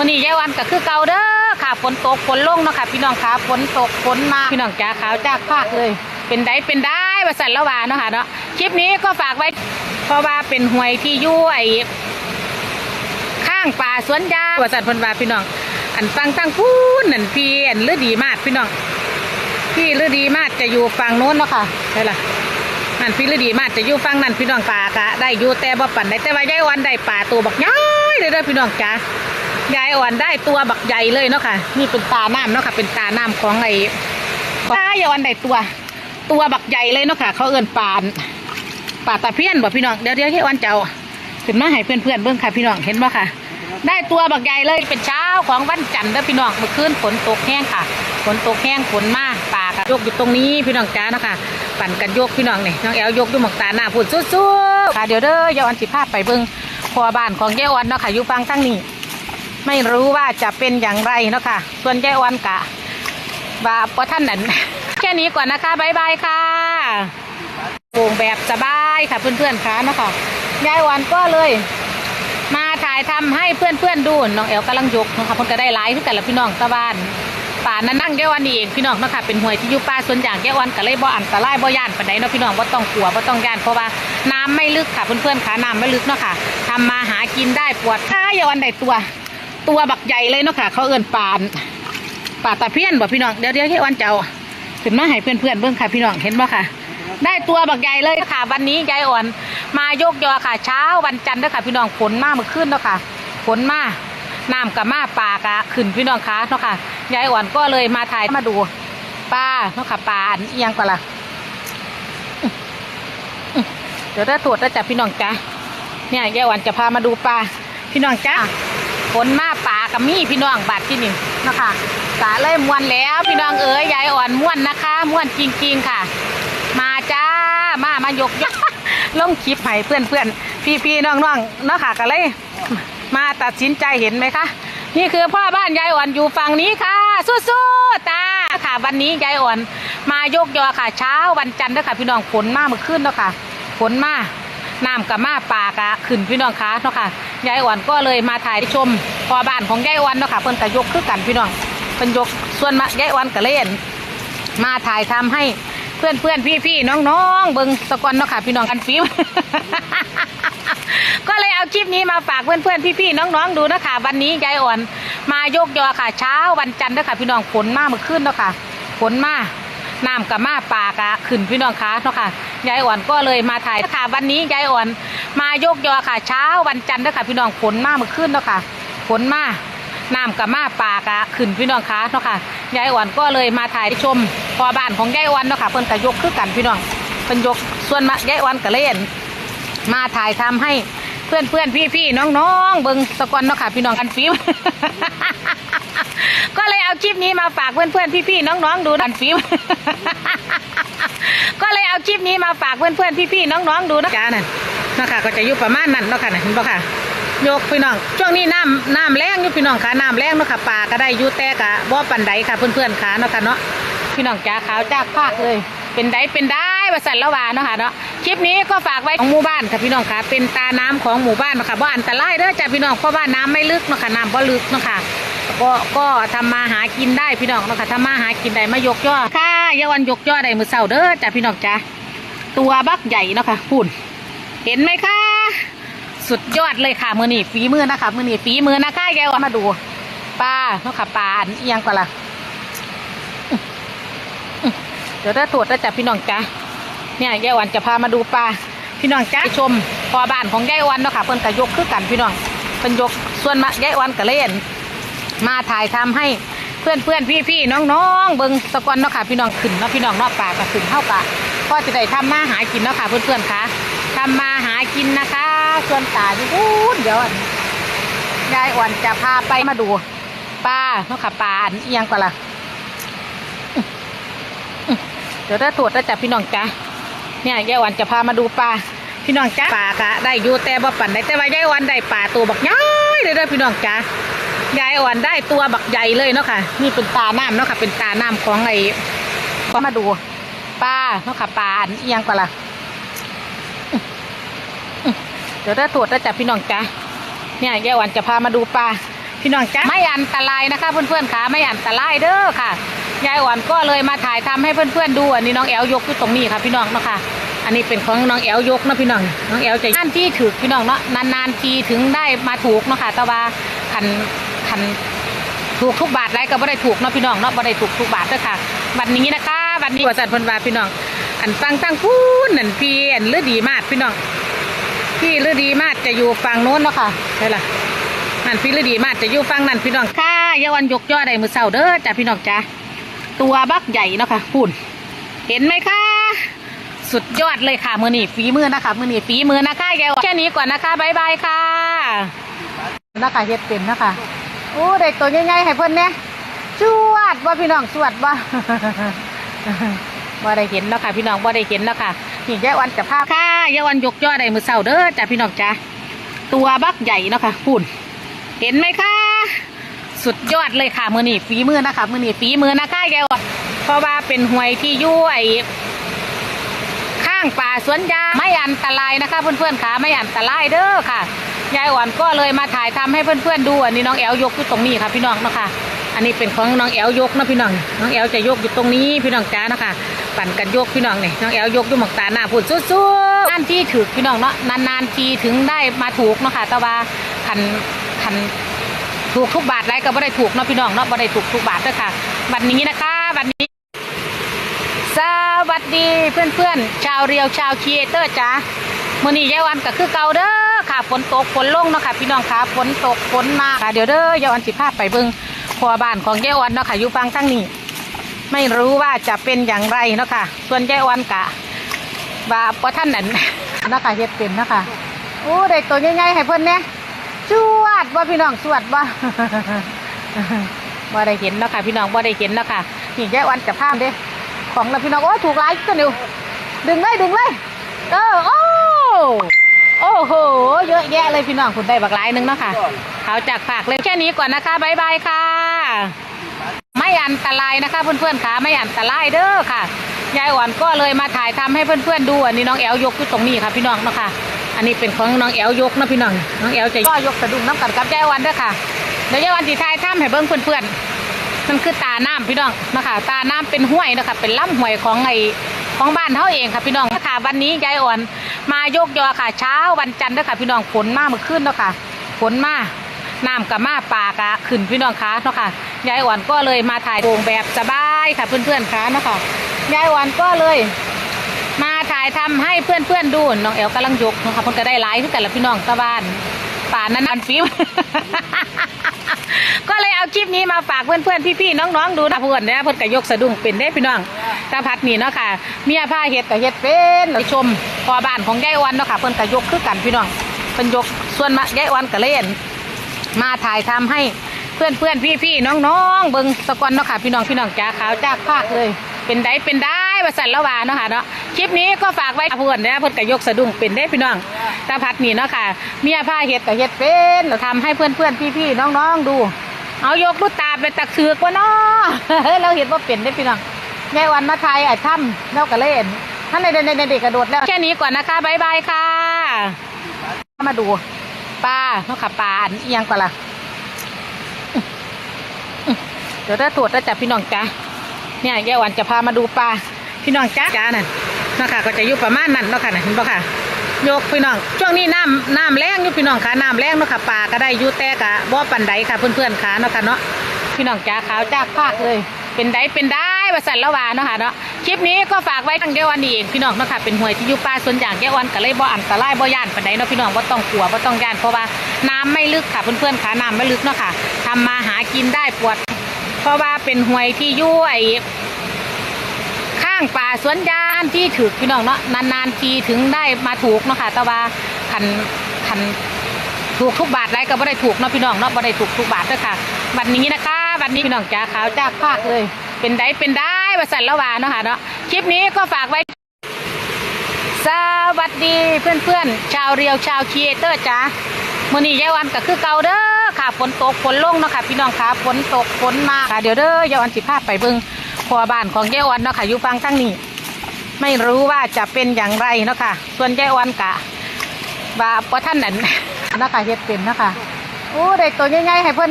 มื้อนี้ยายวันก็คือเก่าเด้อค่ะฝนตกฝนลงเนาะค่ะ พี่น้องค่ะฝนตกฝนมาพี่น้องจ๋าขาวจากภาคเลย เป็นได้เป็นได้ว่าสั่นละว่าเนาะค่ะเนาะคลิปนี้ก็ฝากไว้ เพราะว่าเป็นหวยที่ยู่ไอ้ข้างป่าสวนยางว่าสั่นพนวาพี่น้อง อันฟังตั้งพูนนั่นพี่อันฤดีมากพี่น้องพี่ฤดีมากจะอยู่ฝั่งโน้นเนาะค่ะใช่ละนั่นพี่ฤดีมากจะอยู่ฝั่งนั้นพี่น้องป่ากะได้อยู่แต่บ่ปั่นได้แต่ว่ายายอ่อนได้ป่าตัวบักย้อยเลยเด้อพี่น้องจ๋า ยายอ่อนได้ตัวบักใหญ่เลยเนาะค่ะ นี่เป็นตาน้ำเนาะค่ะ เป็นตาน้ำของไอ้ของยายอ่อนได้ตัว ตัวบักใหญ่เลยเนาะค่ะ เขาเอิ้นปานป่าตะเพี้ยนบ่พี่น้องเดี๋ยวเดี๋ยวยายอ่อนจะเอาขึ้นมาให้เพื่อนๆเบิ่งค่ะพี่น้องเห็นบ่ค่ะ ได้ตัวบักใหญ่เลยเป็นเช้าของวันจันทร์เด้อพี่น้องเมื่อคืนฝนตกแห้งค่ะฝนตกแห้งฝนมาป่าค่ะยกอยู่ตรงนี้พี่น้องจ้าเนาะค่ะปั่นกันยกพี่น้องนี่น้องแอลยกอยู่หมอกตาหน้าพูดสู้ๆค่ะเดี๋ยวเด้อยายอ่อนสิพาไปเบิ่งครัวบ้านของยายอ่อนเนาะค่ะอยู่ฟังทั้งนี้ ไม่รู้ว่าจะเป็นอย่างไรเนาะค่ะ ส่วนยายออนกะว่าพอท่านนั้นแค่นี้ก่อนนะคะบ๊ายบายค่ะโป่งแบบสบายค่ะเพื่อนๆค่ะเนาะค่ะยายอ่อนก็เลย มาถ่ายทำให้เพื่อนๆดูน้องแอลกำลังยกนะคะเพิ่นก็ได้ไลฟ์คือกันละพี่น้องตะบ้านป่านั้นนั่งแก้ววันนี้เองพี่น้องเนาะคะเป็นหวยที่อยู่ป่าส่วนอย่างแก้ววันก็เลยบ่อันตรายบ่ย่านปานใดเนาะพี่น้องบ่ต้องกลัวบ่ต้องย่านเพราะว่าน้ำไม่ลึกค่ะเพื่อนๆค่ะน้ำไม่ลึกเนาะค่ะทำมาหากินได้ปวดท้ายวันใดตัว ตัวบักใหญ่เลยเนาะค่ะ เขาเอิ้นปานป่าตะเพียนบ่พี่น้องเดี๋ยวเดี๋ยวแค่วันเจ้าขึ้นมาให้เพื่อนๆเบิ่งค่ะพี่น้องเห็นบ่ค่ะ ได้ตัวบักใหญ่เลยค่ะวันนี้ยายอ่อน มายกยอค่ะ เช้าวันจันทร์เด้อค่ะพี่น้องฝนมาเมื่อคืนเนาะค่ะฝนมาน้ำกับมาปลากะขึ้นพี่น้องคะเนาะค่ะยายอ่อนก็เลยมาถ่ายมาดูปลาเนาะค่ะปลาอันเอียงกว่าล่ะเดี๋ยวถ้าตรวจแล้วจับพี่น้องจ้ะเนี่ยยายอ่อนจะพามาดูปลาพี่น้องจ้ะ ฝนมาปลากับมีพี่น้องบาดที่นี่นะคะสาเลยม้วนแล้วพี่น้องเอ๋ยยายอ่อนม้วนนะคะม้วนจริงๆค่ะ มาจ้า มามายกลงคลิปให้เพื่อนเพื่อนพี่พี่ๆน้องน้องๆเนาะค่ะก็เลย มาตัดสินใจเห็นไหมคะนี่คือพ่อบ้านยายอ่อนอยู่ฝั่งนี้ค่ะ สู้ๆตาค่ะ วันนี้ยายอ่อน มายกยอค่ะ เช้าวันจันทร์เด้อค่ะพี่น้องฝนมาเมื่อคืนเนาะค่ะฝนมา น้ำกับมาปลากะขึ้นพี่น้องคะเนาะค่ะยายอ่อนก็เลยมาถ่ายชมพอบ้านของยายอ่อนเนาะค่ะเพิ่นก็ยกคือกันพี่น้องเพิ่นยกส่วนมายายอ่อนก็เล่น มาถ่ายทำให้เพื่อนเพื่อนพี่พี่น้องน้องเบิงสกอนเนาะค่ะพี่น้องกันฟิวก็เลยเอาคลิปนี้มาฝากเพื่อนเพื่อนพี่พี่น้องน้องดูนะคะวันนี้ยายอ่อน มายกยอค่ะ เช้าวันจันทร์เด้อค่ะพี่น้องฝนมาเมื่อคืนเนาะค่ะฝนมาก น้ำกับมาปลากะขึ้นพี่น้องคะเนาะค่ะยายอ่อนก็เลยมาถ่ายค่ะวันนี้ยายอ่อนมายกยอค่ะ เช้าวันจันทร์เด้อค่ะพี่น้องฝนมาเมื่อคืนเนาะค่ะฝนมากน้ำกับมาปลากะขึ้นพี่น้องคะเนาะค่ะยายอ่อนก็เลยมาถ่ายชมพอบ้านของยายอ่อนเนาะค่ะเพิ่นก็ยกคือกันพี่น้องเพิ่นยกส่วนมายายอ่อนก็เล่นมาถ่ายทำให้ เพื่อนเพื่อนพี่พี่น้องน้องเบิงสกอนเนาะค่ะพี่น้องกันฟิวก็เลยเอาคลิปนี้มาฝากเพื่อนเพื่อนพี่พี่น้องน้องดูกันฟิวก็เลยเอาคลิปนี้มาฝากเพื่อนเพื่อนพี่พี่น้องน้องดูนะจ้านั่นเนาะค่ะก็จะอยู่ประมาณนั้นเนาะค่ะน่ะเห็นปะค่ะยกพี่น้องช่วงนี้น้ำน้ำแรงอยู่พี่น้องค่ะน้ำแรงเนาะค่ะปลาก็ได้ยู่แต่กะบ่ปันใดค่ะเพื่อนๆค่ะเนาะค่ะเนาะพี่น้องจ้าขาวจ้าภาคเลย เป็นได้เป็นได้ว่าสันละวาเนาะค่ะเนาะคลิปนี้ก็ฝากไว้ของหมู่บ้านค่ะพี่น้องค่ะ เป็นตาน้ำของหมู่บ้านนะคะบ่อันตรายเด้อจ้าพี่น้องเพราะว่าน้ำไม่ลึกเนาะค่ะน้ำบ่ลึกเนาะค่ะก็ก็ทำมาหากินได้พี่น้องเนาะค่ะทำมาหากินได้มายกย่อค่ะยาวันยกย่อได้มือเสาเด้อจ้าพี่น้องจ้าตัวบักใหญ่เนาะค่ะพูนเห็นไหมคะสุดยอดเลยค่ะมือนี่ฝีมือนะคะมือนี่ฝีมือนะคะแกวมาดูปลาเนาะค่ะปลาอันเอียงกว่าล่ะ เดี๋ยวถ้าตรวจแล้จับพี่น้องจ้าเนี่ยยายวันจะพามาดูปลาพี่น้องจ้าชมพอบ้านของยายวันเนาะค่ะเพิ่นก็ยกคือกันพี่น้องเพิ่นยกส่วนมายายวันก็เล่น มาถ่ายทำให้เพื่อนเพื่อนพี่พี่น้องน้องเบิงสกอนเนาะค่ะพี่น้องขึ้นเนาะพี่น้องนอกป่าก็ขึ้นเท่ากับก็จะได้ทำมาหากินเนาะค่ะเพื่อนเพื่อนค่ะทำมาหากินนะคะ ส่วนตาที่พูดเดี๋ยวอันยายอ่อนจะพาไปมาดูปลาเนาะค่ะปลาอันเอียงกว่าล่ะอื้ออื้อเดี๋ยวถ้าตรวจแล้วจับพี่น้องจ้าเนี่ยยายอ่อนจะพามาดูปลาพี่น้องจ้าปลากะได้อยู่แต่บ่ปั่นได้แต่ว่ายายอ่อนได้ปลาตัวบักย้อยเลยเด้อพี่น้องจ้ายายอ่อนได้ตัวบักใหญ่เลยเนาะค่ะนี่เป็นตาน้ำเนาะค่ะเป็นตาน้ำของไอ้ก็มาดูปลาเนาะค่ะปลาอันเอียงกว่าละเดี๋ยวถ้าตรวจแล้วจับพี่น้องจ้าเนี่ยยายอ่อนจะพามาดูปลาพพี่น้องจ้าไม่อันตรายนะคะเพื่อนๆค่ะไม่อันตรายเด้อค่ะ ยายอ่อนก็เลยมาถ่ายทำให้เพื่อนๆดูอันนี้น้องแอลยกอยู่ตรงนี้ค่ะพี่น้องเนาะค่ะ อันนี้เป็นของน้องแอลยกนะพี่น้อง น้องแอลจะนั่นที่ถือพี่น้องเนาะนานๆทีถึงได้มาถูกเนาะค่ะแต่ว่าคันคันถูกทุกบาทไรก็บ่ได้ถูกเนาะพี่น้องเนาะบ่ได้ถูกทุกบาทเด้อค่ะ วันนี้นะคะวันนี้บริษัทพิ่นวาพี่น้อง อันฟังตั้งพูนนั่นพี่อันฤดีมากพี่น้องพี่ฤดีมากจะอยู่ฝั่งโน้นเนาะค่ะใช่ล่ะนั่นพี่ฤดีมากจะอยู่ฝั่งนั้นพี่น้องค่ะยาวันยกย่อได้มือเสาเด้อจ้ะพี่น้องจ้ะ ตัวบักใหญ่เนาะค่ะพูนเห็นไหมคะสุดยอดเลยค่ะมือนี่ฝีมือนะคะมือนี่ฝีมือนะคะแกแค่นี้ก่อนนะคะบ๊ายบายค่ะนะคะเฮ็ดเป็นนะคะโอ้ได้ตัวใหญ่ๆให้เพิ่นเนี่ยจวดว่าพี่น้องจวดว่าบ่ได้เห็นเนาะค่ะ พี่น้องบ่ได้เห็นเนาะค่ะนี่ยายวันจะพาค่ะยายวันยกย่อได้มือเสาเด้อจ้ะพี่น้องจ้ะตัวบักใหญ่เนาะค่ะพูนเห็นไหมคะ สุดยอดเลยค่ะ มือนี่ฝีมือนะคะมือนี่ฝีมือนะคะแกวเพราะว่าเป็นหวยที่ยู่ไอข้างป่าสวนยางไม่อันตรายนะคะ เพื่อนๆค่ะไม่อันตรายเด้อค่ะยายอ่อนก็เลยมาถ่ายทำให้เพื่อนๆดูอันนี้น้องแอลยกอยู่ตรงนี้ค่ะ พี่น้องเนาะค่ะอันนี้เป็นของน้องแอลยกนะพี่น้องน้องแอลจะยกอยู่ตรงนี้พี่น้องจ้านะคะปั่นกันยกพี่น้องนี่น้องแอลยกอยู่หมอกตาหน้าพูดสู้ๆนั่นที่ถือพี่น้องเนาะนานๆทีถึงได้มาถูกเนาะค่ะแต่ว่าคันคัน ถูกทุกบาทไรก็ไม่ได้ถูกเนาะพี่น้องเนาะไม่ได้ถูกทุกบาทเด้อค่ะวันนี้นะคะวันนี้ สวัสดีเพื่อนๆ ชาวเรียวชาวครีเอเตอร์จ้ามื่อนี้ยายวันก็คือเก่าเด้อค่ะฝนตกฝนลงเนาะค่ะพี่น้องค่ะฝนตกฝนมาค่ะเดี๋ยวเด้อยายวันสิพาไปเบิ่งครัวบ้านของยายวันเนาะค่ะอยู่ฟังทั้งนี้ ไม่รู้ว่าจะเป็นอย่างไรเนาะค่ะ ส่วนยายวันกะบาปท่านนั่นเนาะค่ะเฮ็ดเป็นเนาะค่ะโอ้ได้ตัวใหญ่ๆให้เพิ่อนเนี่ย จวดว่าพี่น้องจวดว่าบ่ได้เห็นเนาะค่ะ พี่น้องบ่ได้เห็นเนาะค่ะนี่ยายวันจะพาเด้ของเราพี่น้องโอ้ถูกหลายตัวนิวดึงเลยดึงเลยเออโอ้โอ้โห เยอะแยะเลยพี่น้องคุณได้บักหลายหนึงเนาะค่ะเขาจากฝากเลยแค่นี้ก่อนนะคะบายบายค่ะ ไม่อันตรายนะคะเพื่อนๆค่ะไม่อันตรายเด้อค่ะยายอ่อนก็เลยมาถ่ายทำให้เพื่อนๆดูอันนี้น้องแอลยกอยู่ตรงนี้ค่ะพี่น้องเนาะค่ะ อันนี้เป็นของน้องแอลยกนะพี่น้อง น้องแอลจะก็ยกสะดุ้งน้ำกันกับยายอ่อนด้อค่ะ เดี๋ยวยายอ่อนสีทายทำให้เบิ้งเพื่อนๆมันคือตาน้ำพี่น้องนะคะตาน้ำเป็นห้วยนะคะเป็นลำห้วยของไอของบ้านเท่าเองค่ะพี่น้องค่ะวันนี้ยายอ่อน มายกยอค่ะ เช้าวันจันทร์ด้อค่ะ พี่น้องฝนมาเมื่อคืนเนาะค่ะฝนมาน้ำกับมาปลากะขึ้นพี่น้องคะเนาะค่ะยายอ่อนก็เลยมาถ่ายโป่งแบบสบายค่ะเพื่อนๆคะเนาะค่ะยายอ่อนก็เลยาถ่ายทำให้เพื่อนๆดูน้องแอลกำลังยกนะค่ะเพิ่นก็ได้ไลฟ์คือกันละพี่น้องตะบ้านป่านนั้นอันฟิวก็เลยเอาคลิปนี้มาฝากเพื่อนๆพี่ๆน้องๆดูนะเพื่อนนะเพื่อนก็ยกสะดุ้งเป็นได้พี่น้องตาพัดนี่เนาะค่ะเมียผ้าเฮ็ดก็เฮ็ดเป็นไปชมพอบ้านของยายอ้วันเนาะค่ะเพิ่อนก็ยกคือกันพี่น้องเพิ่นยกส่วนมากยายอ้วันก็เล่น มาถ่ายทำให้เพื่อนเพื่อนพี่พี่ๆน้องๆเบิงสะกอนเนาะค่ะพี่น้องพี่น้องจ้าขาวจ้าภาคเลย เป็นได้เป็นได้ว่าสั่นละวาเนาะค่ะเนาะคลิปนี้ก็ฝากไว้เพื่อนนะเพื่อนก็ยกสะดุ้งเป็นได้พี่น้องตาพัดนี่เนาะค่ะเมียผ้าเฮ็ดก็เฮ็ดเป็นเราทำให้เพื่อนเพื่อนพี่พี่ๆน้องๆดู เอายกลูกตาไปตักเสือกว่าเนาะเราเห็นว่าเป็นได้พี่น้องยายวันมาไทยไอ้ถ้ำเราก็เล่นท่านในในในเด็กกระโดดแล้วแค่นี้ก่อนนะคะบายบายค่ะ มาดูปลาเนาะค่ะปลาอันเอียงกว่าล่ะเดี๋ยวถ้าตรวจแล้วจับพี่น้องจ้า เนี่ยยายวันจะพามาดูปลาพี่น้องจ้าจ้านั่นเนาะค่ะก็จะอยู่ประมาณนั้นเนาะค่ะนะเห็นปะค่ะยกพี่น้องช่วงนี้น้ำน้ำแรงอยู่พี่น้องค่ะน้ำแรงเนาะค่ะปลาก็ได้ยู่แต่กะบ่อปันใดค่ะเพื่อนๆค่ะเนาะค่ะเนาะพี่น้องจ้าขาวจ้าภาคเลย เป็นได้เป็นได้ว่าสั่นละวาเนาะค่ะเนาะคลิปนี้ก็ฝากไว้ตั้งแก้วันนี้เองพี่น้องเนาะค่ะเป็นหวยที่อยู่ป่าส่วนอย่างแก้วันก็เลยบ่อันตรายบ่ย่านปานใดเนาะพี่น้องบ่าต้องกลัวบ่าต้องย่านเพราะว่าน้ำไม่ลึกค่ะเพื่อนๆค่ะน้ำไม่ลึกเนาะค่ะทำมาหากินได้ปวด เพราะว่าเป็นหวยที่ยู่ไอข้างป่าสวนยางที่ถือพี่น้องเนาะนานๆทีถึงได้มาถูกเนาะค่ะแต่ว่าคันคันถูกทุกบาทไรก็ไม่ได้ถูกเนาะพี่น้องเนาะไม่ได้ถูกทุกบาทเด้อค่ะ วันนี้นะคะ วันนี้พี่น้องจ้าขาวจ้าภาคเลย เป็นได้เป็นได้ว่าสั่นละวาเนาะค่ะเนาะคลิปนี้ก็ฝากไว้สวัสดีเพื่อนๆชาวเรียวชาวครีเอเตอร์จ้ามื่อนี้ยายวันก็คือเก่าเด้อ ค่ะฝนตกฝนลงเนาะค่ะพี่น้องค่ะฝนตกฝนมาค่ะเดี๋ยวเด้อยายวันสิภาไปเบิ่งครัวบ้านของยายวันเนาะค่ะอยู่ฟังทั้งนี้ไม่รู้ว่าจะเป็นอย่างไรเนาะค่ะส่วนยายวันกะบาพอท่านนั่นเนาะค่ะเฮ็ดเป็นเนาะค่ะโอ้ได้ตัวใหญ่ๆให้เพิ่น